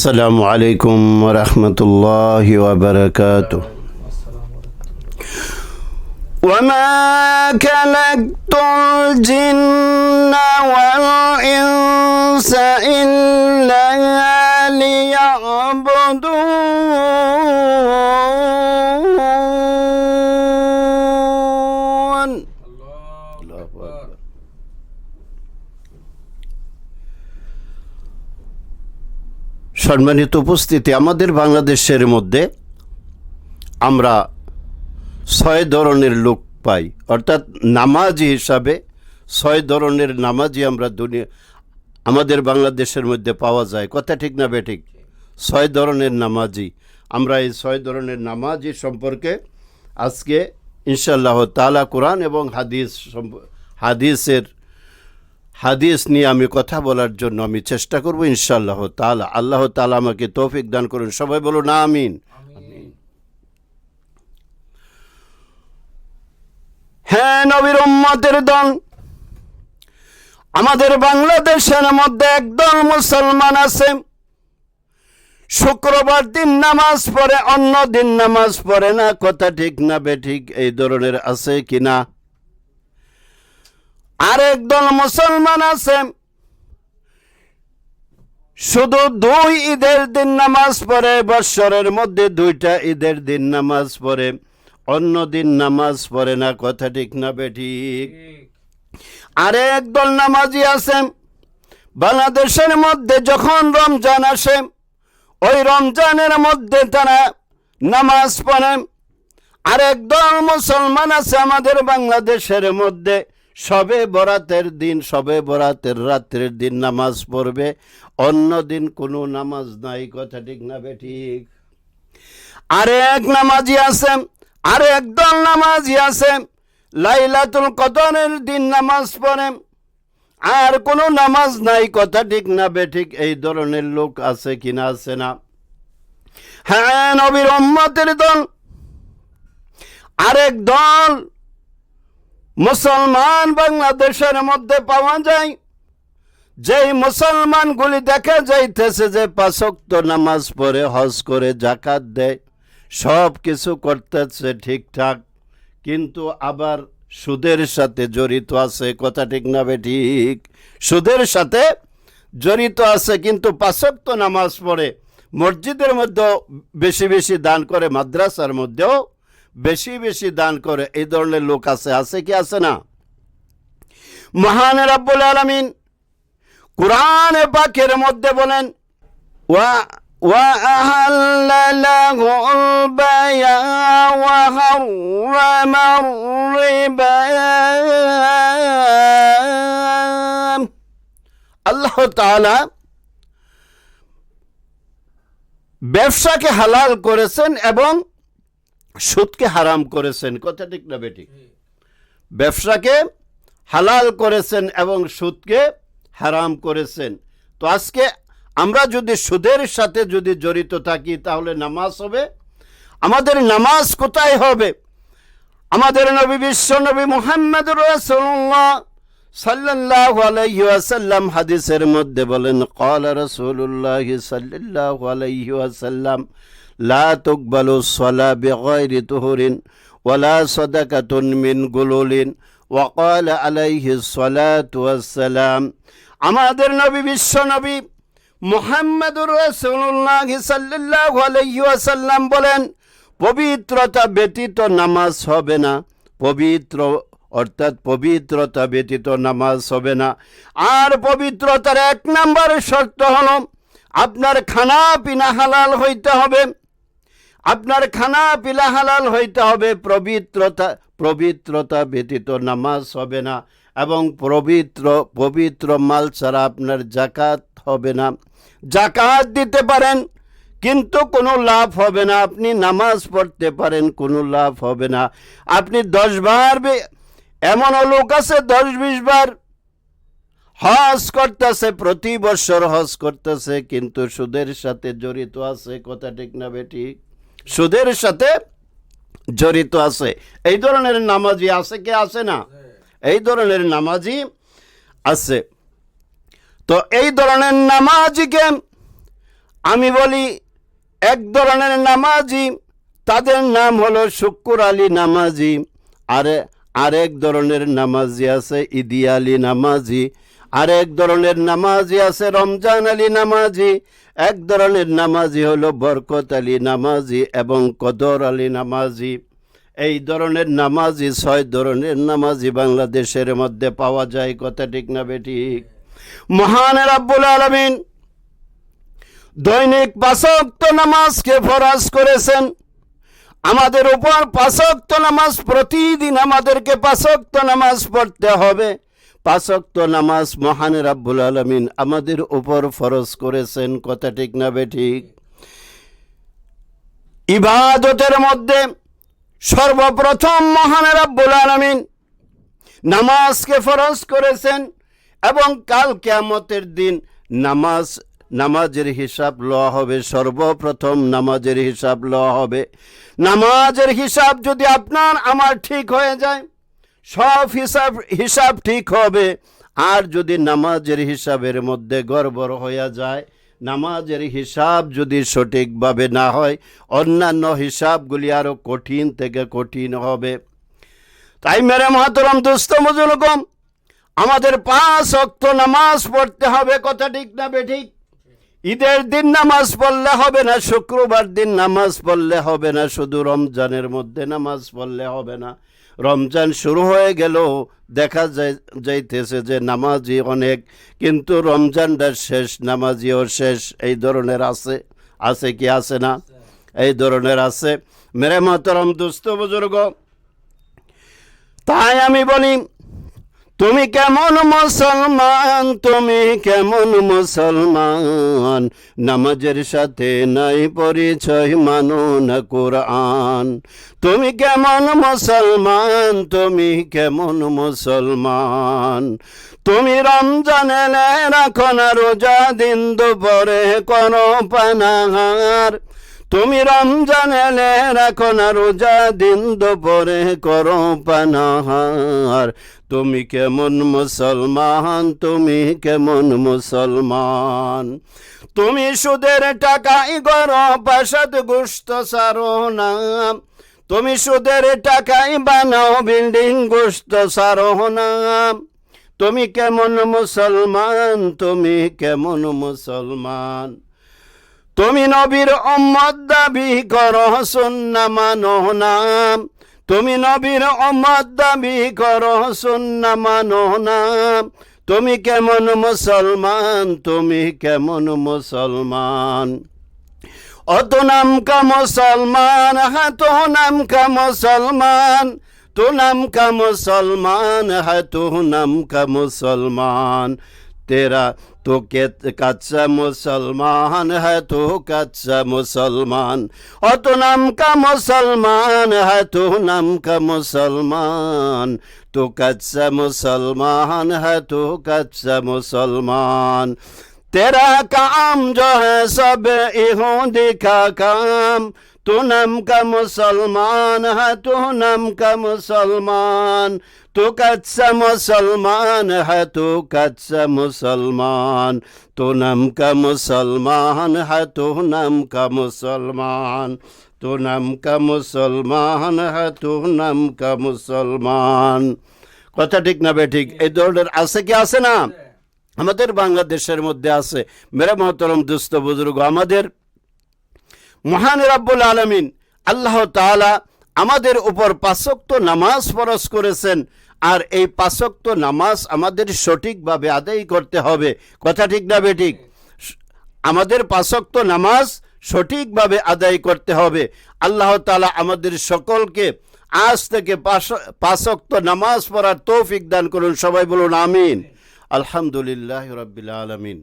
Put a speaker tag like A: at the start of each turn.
A: السلام عليكم ورحمة الله وبركاته. وما خلقت الجن والإنس إلا ليعبدون. সম্মানিত উপস্থিতি, আমাদের বাংলাদেশের মধ্যে আমরা ছয় ধরনের লোক পাই। অর্থাৎ নামাজি হিসাবে ছয় ধরনের নামাজি আমরা দুনিয়া, আমাদের বাংলাদেশের মধ্যে পাওয়া যায়। কথা ঠিক না বেঠিক ছয় ধরনের নামাজি। আমরা এই ছয় ধরনের নামাজি সম্পর্কে আজকে ইনশাল্লাহ তালা কোরআন এবং হাদিস হাদিসের হাদিস নিয়ে আমি কথা বলার জন্য আমি চেষ্টা করব ইনশাআল্লাহ তালা আল্লাহ তালা আমাকে তৌফিক দান করুন। সবাই বলুন না আমিন। হ্যাঁ নবীর উম্মতের দল। আমাদের বাংলাদেশের মধ্যে একদল মুসলমান আছে। শুক্রবার দিন নামাজ পড়ে, অন্য দিন নামাজ পড়ে না। কথা ঠিক না বেঠিক এই ধরনের আছে কিনা? আরেক দল মুসলমান আছে। শুধু দুই ঈদের দিন নামাজ পড়ে, বৎসরের মধ্যে দুইটা ঈদের দিন নামাজ পড়ে। অন্য দিন নামাজ পড়ে না, কথা ঠিক না বেঠিক আরে একদল নামাজি আছে। বাংলাদেশের মধ্যে যখন রমজান আসে, ওই রমজানের মধ্যে তারা নামাজ পড়ে। আরেক দল মুসলমান আছে আমাদের বাংলাদেশের মধ্যে। সবে বরাতের দিন, সবে বরাতের রাত্রের দিন নামাজ পড়বে। অন্য দিন কোনো নামাজ নাই, কথা ঠিক না বেঠিক আরে এক নামাজি আছে, আরে একদল নামাজি আছে। লাইলাতুল কদরের দিন নামাজ পড়ে। আর কোনো নামাজ নাই, কথা ঠিক না বে ঠিক, এই ধরনের লোক আছে কিনা আছে না। হ্যাঁ নবীর উম্মতের দল। আরেক দল মুসলমান বাংলাদেশের মধ্যে পাওয়া যায়। যেই মুসলমানগুলি দেখা যাইতেছে যে পাঁচক্ত নামাজ পড়ে, হজ করে জাকাত দেয়, সব কিছু করতেছে ঠিকঠাক, কিন্তু আবার সুদের সাথে জড়িত আছে, কথা ঠিক না বে ঠিক? সুদের সাথে জড়িত আছে, কিন্তু পাঁচক্ত নামাজ পড়ে, মসজিদের মধ্যেও বেশি বেশি দান করে, মাদ্রাসার মধ্যেও বেশি বেশি দান করে এই ধরনের লোক আছে আছে কি আছে না মহান রাব্বুল আলামিন কোরআন পাকের মধ্যে বলেন ওয়া وأهل له البيع وحرم الربا আল্লাহ তাআলা ব্যবসাকে হালাল করেছেন এবং সুদকে হারাম করেছেন। কথা ঠিক না বেটি? ব্যবসাকে হালাল করেছেন এবং সুদকে হারাম করেছেন। তো আজকে আমরা যদি সুদের সাথে যদি জড়িত থাকি, তাহলে নামাজ হবে। আমাদের নামাজ কোথায় হবে? আমাদের নবী, বিশ্ব নবী মোহাম্মদ রসুল্লাহ সাল্লাহ আলাইসাল্লাম হাদিসের মধ্যে বলেন কল রসুল্লাহ সাল্লাহ আলাইসাল্লাম লা মিন আলাইহি আমাদের নবী, বিশ্ব নবী মোহাম্মদুর রসুল্লাহ বলেন, পবিত্রতা ব্যতীত নামাজ হবে না। পবিত্র, অর্থাৎ পবিত্রতা ব্যতীত নামাজ হবে না। আর পবিত্রতার এক নম্বর শর্ত হল, আপনার খানা পিনা হালাল হইতে হবে। আপনার খানা পিলা হালাল হইতে হবে, পবিত্রতা পবিত্রতা ব্যতীত নামাজ হবে না এবং পবিত্র পবিত্র মাল ছাড়া আপনার জাকাত হবে না। জাকাত দিতে পারেন, কিন্তু কোনো লাভ হবে না। আপনি নামাজ পড়তে পারেন, কোনো লাভ হবে না। আপনি দশ বার এমনও লোক আছে দশ বিশ বার হজ করতেছে, প্রতি বছর হজ করতেছে, কিন্তু সুদের সাথে জড়িত আছে, কথা ঠিক না বেটি সুদের সাথে জড়িত আছে। এই ধরনের নামাজি আছে কে আছে না? এই ধরনের নামাজি আছে। তো এই ধরনের নামাজিকে আমি বলি এক ধরনের নামাজি তাদের নাম হলো শুক্কুর আলী নামাজি আরে আরেক ধরনের নামাজি আছে ইদি আলী নামাজি। আরেক ধরনের নামাজি আছে রমজান আলী নামাজি। এক ধরনের নামাজি হলো বরকত আলী নামাজি এবং কদর আলী নামাজি। এই ধরনের নামাজি ছয় ধরনের নামাজি বাংলাদেশের মধ্যে পাওয়া যায়, কথা ঠিক না বেঠিক মহান রাব্বুল আলমিন দৈনিক পাঁচক্ত নামাজকে ফরাজ করেছেন। আমাদের উপর পাঁচক্ত নামাজ, প্রতিদিন আমাদেরকে পাঁচক্ত নামাজ পড়তে হবে। পাঁচক্ত নামাজ মহান রাব্বুল আলমিন আমাদের উপর ফরজ করেছেন, কথা ঠিক না বেঠিক ইবাদতের মধ্যে সর্বপ্রথম মহান রাব্বুল আলমিন নামাজকে ফরজ করেছেন এবং কাল কেয়ামতের দিন নামাজ, নামাজের হিসাব লওয়া হবে, সর্বপ্রথম নামাজের হিসাব লওয়া হবে। নামাজের হিসাব যদি আপনার, আমার ঠিক হয়ে যায় সব হিসাব হিসাব ঠিক হবে। আর যদি নামাজের হিসাবের মধ্যে গড়বড় হয়ে যায়, নামাজের হিসাব যদি সঠিকভাবে না হয়, অন্যান্য হিসাবগুলি আরও কঠিন থেকে কঠিন হবে। তাই মেরে মহাতরম দুস্থ মজুলকম আমাদের পাঁচ অক্ত নামাজ পড়তে হবে, কথা ঠিক না বেঠিক? ঈদের দিন নামাজ পড়লে হবে না, শুক্রবার দিন নামাজ পড়লে হবে না, শুধু রমজানের মধ্যে নামাজ পড়লে হবে না। রমজান শুরু হয়ে গেল দেখা যাইতেছে যে নামাজি অনেক, কিন্তু রমজানটা শেষ, নামাজিও শেষ, এই ধরনের আছে আছে কি আছে না? এই ধরনের আছে। মেরে মাতরম দুস্থ বুজুর্গ, তাই আমি বলি তুমি কেমন মুসলমান, তুমি কেমন মুসলমান? নামাজের সাথে নাই পরিচয় মানো না কোরআন। তুমি কেমন মুসলমান, তুমি কেমন মুসলমান? তুমি রমজান রাখো না রোজা দিন দুপুরে করো পানাহার। তুমি রমজান রাখো না রোজা দিন দুপুরে করো পানাহার। তুমি কেমন মুসলমান, তুমি কেমন মুসলমান? তুমি সুদের টাকাই গর, পাশাদ গুস্ত সারো না। তুমি সুদের টাকাই বানাও, বিল্ডিং গোস্ত সারো না। তুমি কেমন মুসলমান, তুমি কেমন মুসলমান? তুমি নবীর অম্মদ দাবি কর, সুন্না মানো না। তুমি নবীর অম্মদ দাবি কর সুন্না মানো না। তুমি কেমন মুসলমান, তুমি কেমন মুসলমান? অত নাম কা মুসলমান হ্যাঁ তো নাম কা মুসলমান। তো নাম কা মুসলমান হ্যাঁ তো নাম কা মুসলমান। तेरा তো কাচ্চা মুসলমান হ্যাঁ তো কাচ্চা মুসলমান অত নাম কা মুসলমান হ্যাঁ তো নাম কা মুসলমান তো কাচ্চা মুসলমান হ্যাঁ তো কাচ্চা মুসলমান তেরা কাম জো হ্যাঁ ইহো দিখা কাম तू नाम का मुसलमान है तू नाम का मुसलमान तू कच्चा मुसलमान है तू कच्चा मुसलमान तू नाम का मुसलमान है तू नाम का मुसलमान तू नाम का मुसलमान है तू नाम का मुसलमान কথা ঠিক না বে ঠিক এই ধরনের আছে কি আছে না আমাদের বাংলাদেশের মধ্যে আছে মেরে মহতরম দুস্থ বুজুর্গ আমাদের মহান রাব্বুল আলমিন আল্লাহ তালা আমাদের উপর পাঁচক্ত নামাজ ফরজ করেছেন। আর এই পাঁচক্ত নামাজ আমাদের সঠিকভাবে আদায় করতে হবে। কথা ঠিক না বেঠিক আমাদের পাঁচক্ত নামাজ সঠিকভাবে আদায় করতে হবে। আল্লাহ তালা আমাদের সকলকে আজ থেকে পাঁচক্ত নামাজ পড়ার তৌফিক দান করুন। সবাই বলুন, আমিন। আলহামদুলিল্লাহ রবিল আলমিন।